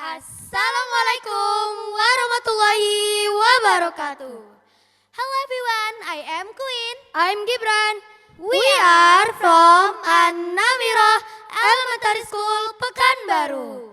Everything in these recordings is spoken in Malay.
Assalamualaikum warahmatullahi wabarakatuh. Hello everyone, I am Queen. I'm Gibran. We are from An-Namirah Elementary School, Pekanbaru.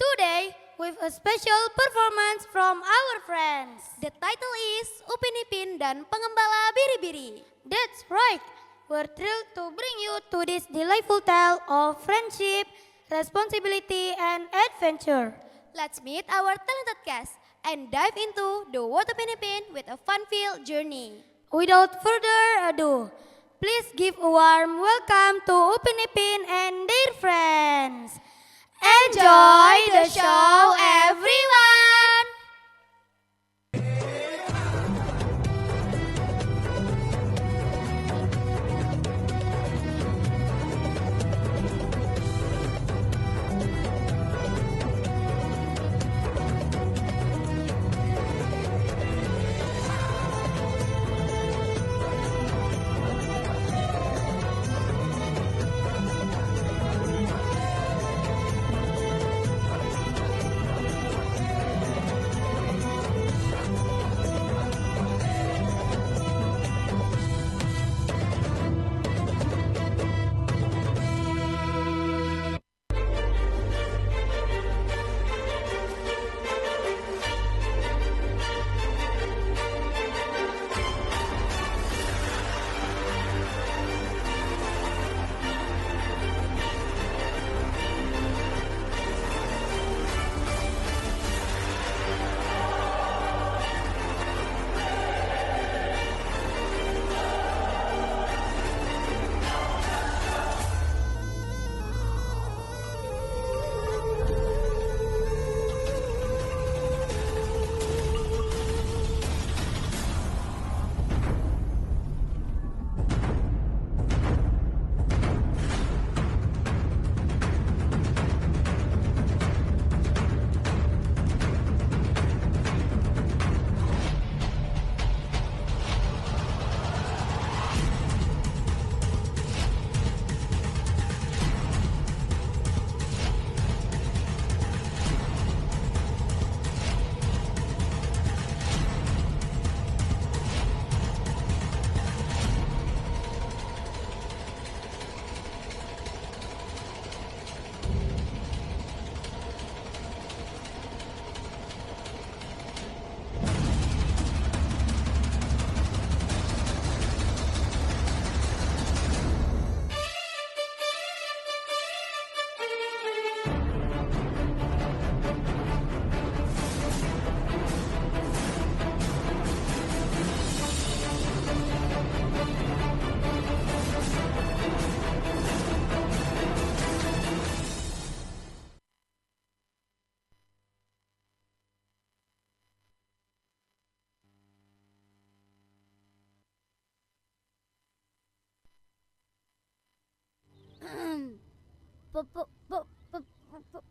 Today, with a special performance from our friends. The title is Upin Ipin dan Pengembala Biri-Biri. That's right. We're thrilled to bring you to this delightful tale of friendship, responsibility, and adventure. Let's meet our talented cast and dive into the world of Upin with a fun-filled journey. Without further ado, please give a warm welcome to Upin Ipin and their friends. Enjoy the show, everyone!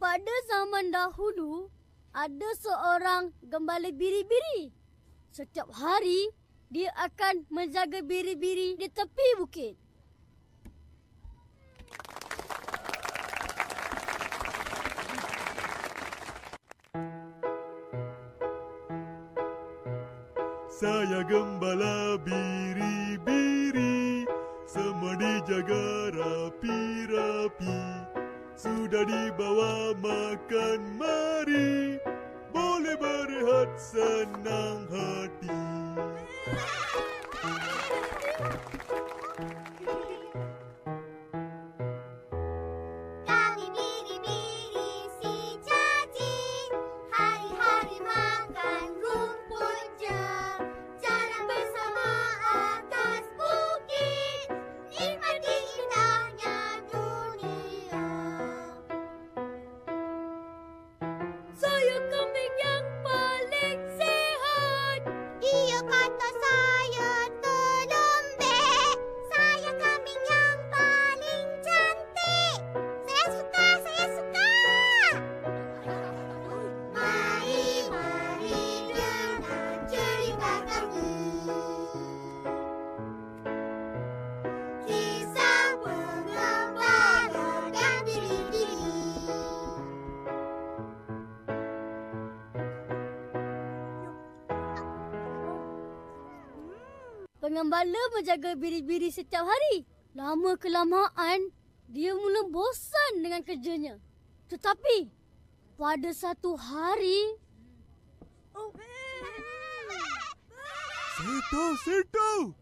Pada zaman dahulu, ada seorang gembala biri-biri. Setiap hari, dia akan menjaga biri-biri di tepi bukit. Saya gembala biri-biri Semua dijaga rapi-rapi Sudah dibawa makan mari. Boleh berehat senang hati Pengembala menjaga biri-biri setiap hari. Lama kelamaan, dia mula bosan dengan kerjanya. Tetapi, pada satu hari... Oh, saya tahu.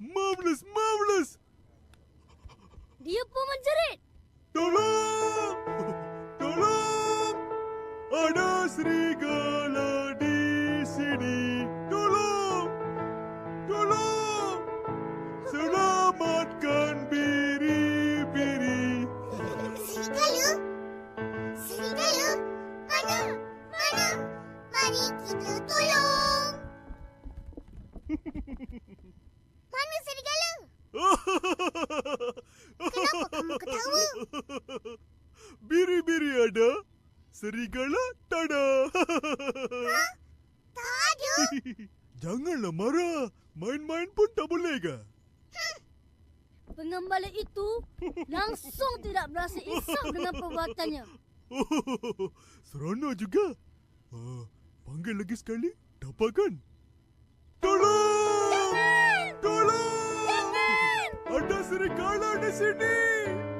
marvelous, marvelous. dia pun menjerit. Tolong! Tolong! Ada serigala di sini. Mana serigala? Kenapa kamu ketawa? Biri-biri ada, serigala tak ada. Tak ada. Janganlah marah. Main-main pun tak boleh ke? Pengembala itu langsung tidak berasa insaf dengan perbuatannya. Oh, seronok juga. Ah, panggil lagi sekali, dapat kan? Tolong! Ada serigala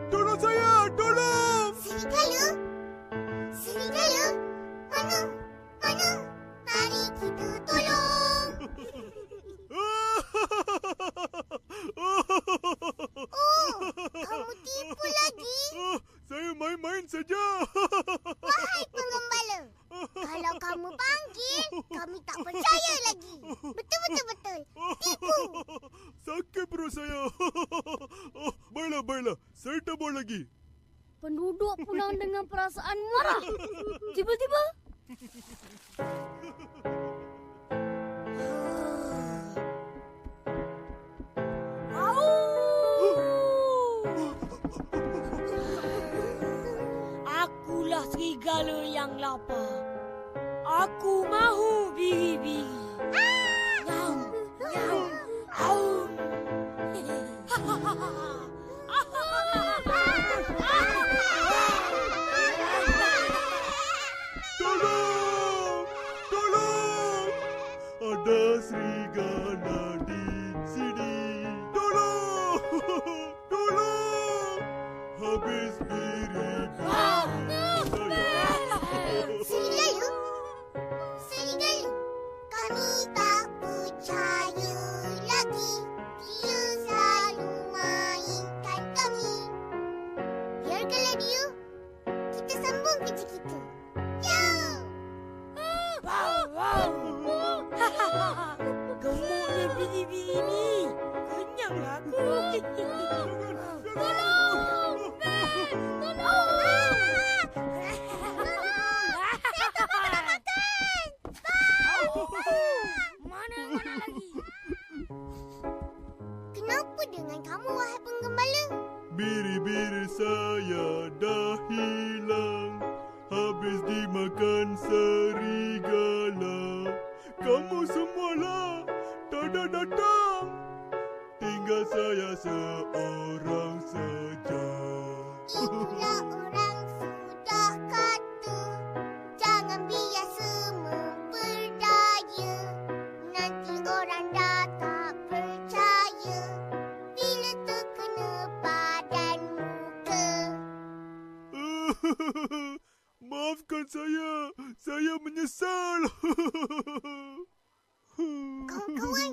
baiklah, baiklah. Saya mau lagi. Penduduk pulang dengan perasaan marah. Tiba-tiba, Akulah serigala yang lapar. Aku mahu biri-biri. Bonita. Menyesal Kawan-kawan,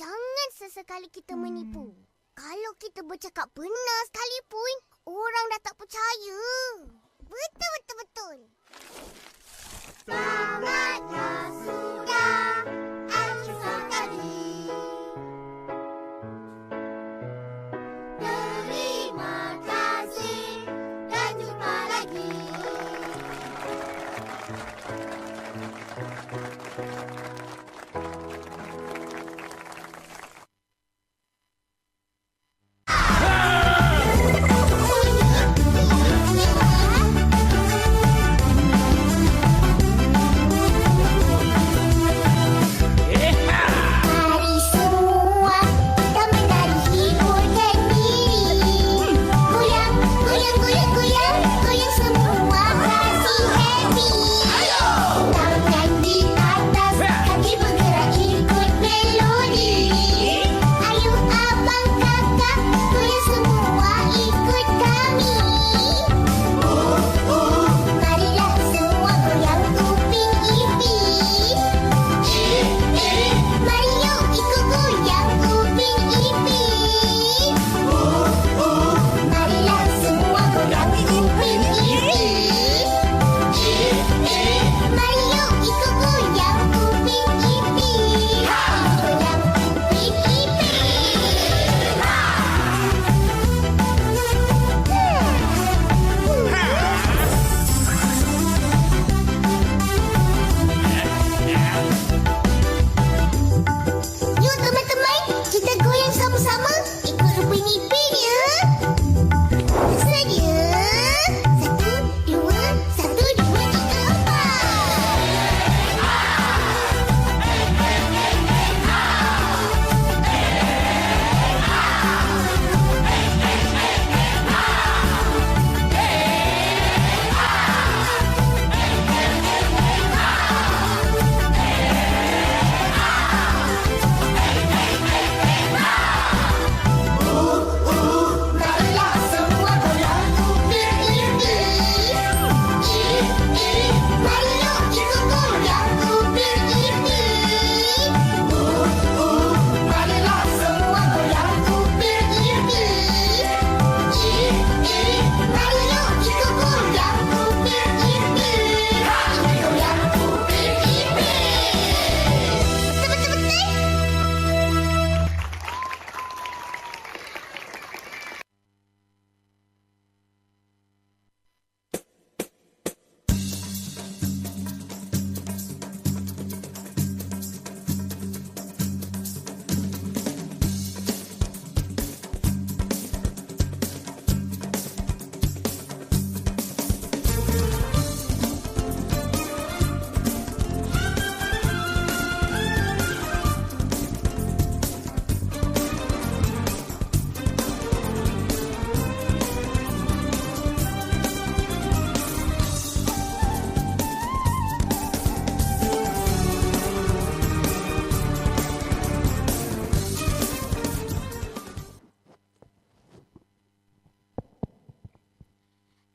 jangan sesekali kita menipu. Kalau kita bercakap benar sekalipun, orang dah tak percaya. Betul-betul-betul. Tamatnya sudah sama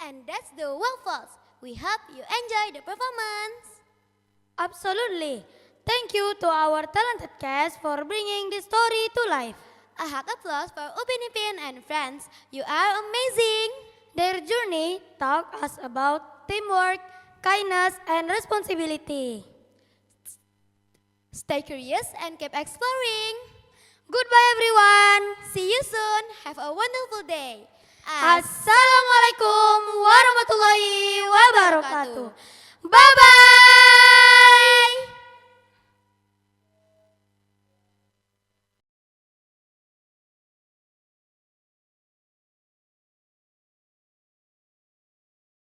so well false. We hope you enjoy the performance. Absolutely. Thank you to our talented cast for bringing this story to life. A hug applause for Upin Ipin and friends. You are amazing. Their journey taught us about teamwork, kindness, and responsibility. Stay curious and keep exploring. Goodbye, everyone. See you soon. Have a wonderful day. Assalamualaikum warahmatullahi wabarakatuh. Bye bye.